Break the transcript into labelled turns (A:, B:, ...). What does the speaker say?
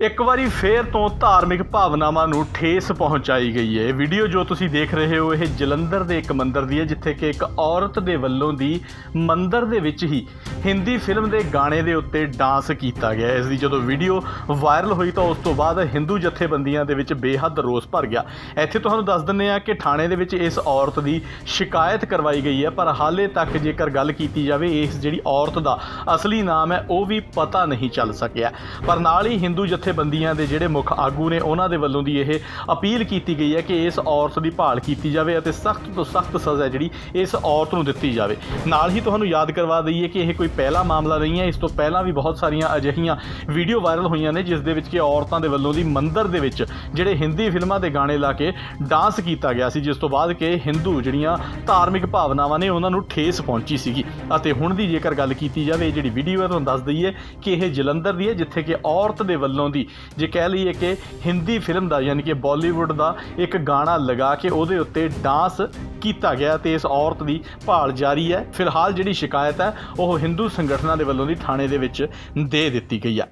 A: ਇੱਕ ਵਾਰੀ ਫੇਰ ਤੋਂ ਧਾਰਮਿਕ ਭਾਵਨਾਵਾਂ ਨੂੰ ਠੇਸ ਪਹੁੰਚਾਈ ਗਈ ਹੈ ਵੀਡੀਓ ਜੋ ਤੁਸੀਂ ਦੇਖ ਰਹੇ ਹੋ, ਇਹ ਜਲੰਧਰ ਦੇ ਇੱਕ ਮੰਦਿਰ ਦੀ ਹੈ ਜਿੱਥੇ ਕਿ ਇੱਕ ਔਰਤ ਦੇ ਵੱਲੋਂ ਦੀ ਮੰਦਿਰ ਦੇ ਵਿੱਚ ਹੀ ਹਿੰਦੀ ਫਿਲਮ ਦੇ ਗਾਣੇ ਦੇ ਉੱਤੇ ਡਾਂਸ ਕੀਤਾ ਗਿਆ। ਇਸ ਦੀ ਜਦੋਂ ਵੀਡੀਓ ਵਾਇਰਲ ਹੋਈ ਤਾਂ ਉਸ ਤੋਂ ਬਾਅਦ ਹਿੰਦੂ ਜਥੇਬੰਦੀਆਂ ਦੇ ਵਿੱਚ ਬੇਹੱਦ ਰੋਸ ਭਰ ਗਿਆ। ਇੱਥੇ ਤੁਹਾਨੂੰ ਦੱਸ ਦਿੰਦੇ ਆ ਕਿ ਥਾਣੇ ਦੇ ਵਿੱਚ ਇਸ ਔਰਤ ਦੀ ਸ਼ਿਕਾਇਤ ਕਰਵਾਈ ਗਈ ਹੈ, ਪਰ ਹਾਲੇ ਤੱਕ ਜੇਕਰ ਗੱਲ ਕੀਤੀ ਜਾਵੇ, ਇਸ ਜਿਹੜੀ ਔਰਤ ਦਾ ਅਸਲੀ ਨਾਮ ਹੈ, ਉਹ ਵੀ ਪਤਾ ਨਹੀਂ ਚੱਲ ਸਕਿਆ। ਪਰ ਨਾਲ ਹੀ ਹਿੰਦੂ ਜਥੇ ਜਥੇਬੰਦੀਆਂ ਦੇ ਜਿਹੜੇ ਮੁੱਖ ਆਗੂ ਨੇ ਉਹਨਾਂ ਦੇ ਵੱਲੋਂ ਦੀ ਇਹ ਅਪੀਲ ਕੀਤੀ ਗਈ ਹੈ ਕਿ ਇਸ ਔਰਤ ਦੀ ਭਾਲ ਕੀਤੀ ਜਾਵੇ ਅਤੇ ਸਖਤ ਤੋਂ ਸਖਤ ਸਜ਼ਾ ਜਿਹੜੀ ਇਸ ਔਰਤ ਨੂੰ ਦਿੱਤੀ ਜਾਵੇ। ਨਾਲ ਹੀ ਤੁਹਾਨੂੰ ਯਾਦ ਕਰਵਾ ਦਈਏ ਕਿ ਇਹ ਕੋਈ ਪਹਿਲਾ ਮਾਮਲਾ ਨਹੀਂ ਹੈ। ਇਸ ਤੋਂ ਪਹਿਲਾਂ ਵੀ ਬਹੁਤ ਸਾਰੀਆਂ ਅਜਿਹੀਆਂ ਵੀਡੀਓ ਵਾਇਰਲ ਹੋਈਆਂ ਨੇ, ਜਿਸ ਦੇ ਵਿੱਚ ਕਿ ਔਰਤਾਂ ਦੇ ਵੱਲੋਂ ਦੀ ਮੰਦਰ ਦੇ ਵਿੱਚ ਜਿਹੜੇ ਹਿੰਦੀ ਫਿਲਮਾਂ ਦੇ ਗਾਣੇ ਲਾ ਕੇ ਡਾਂਸ ਕੀਤਾ ਗਿਆ ਸੀ, ਜਿਸ ਤੋਂ ਬਾਅਦ ਕਿ ਹਿੰਦੂ ਜਿਹੜੀਆਂ ਧਾਰਮਿਕ ਭਾਵਨਾਵਾਂ ਨੇ ਉਹਨਾਂ ਨੂੰ ਠੇਸ ਪਹੁੰਚੀ ਸੀਗੀ। ਅਤੇ ਹੁਣ ਦੀ ਜੇਕਰ ਗੱਲ ਕੀਤੀ ਜਾਵੇ, ਇਹ ਜਿਹੜੀ ਵੀਡੀਓ ਹੈ, ਤੁਹਾਨੂੰ ਦੱਸ ਦਈਏ ਕਿ ਇਹ ਜਲੰਧਰ ਦੀ ਹੈ, ਜਿੱਥੇ ਕਿ ਔਰਤ ਦੇ ਵੱਲੋਂ ਦੀ। ਜੇ ਕਹਿ ਲਈਏ ਕਿ ਹਿੰਦੀ ਫਿਲਮ ਦਾ, ਯਾਨੀ ਕਿ ਬਾਲੀਵੁੱਡ ਦਾ ਇੱਕ ਗਾਣਾ ਲਗਾ ਕੇ ਉਹਦੇ ਉੱਤੇ ਡਾਂਸ ਕੀਤਾ ਗਿਆ ਤੇ ਇਸ ਔਰਤ ਦੀ ਭਾਲ ਜਾਰੀ ਹੈ। ਫਿਲਹਾਲ ਜਿਹੜੀ ਸ਼ਿਕਾਇਤ ਹੈ, ਉਹ ਹਿੰਦੂ ਸੰਗਠਨਾਂ ਦੇ ਵੱਲੋਂ ਦੀ ਥਾਣੇ ਦੇ ਵਿੱਚ ਦੇ ਦਿੱਤੀ ਗਈ ਹੈ।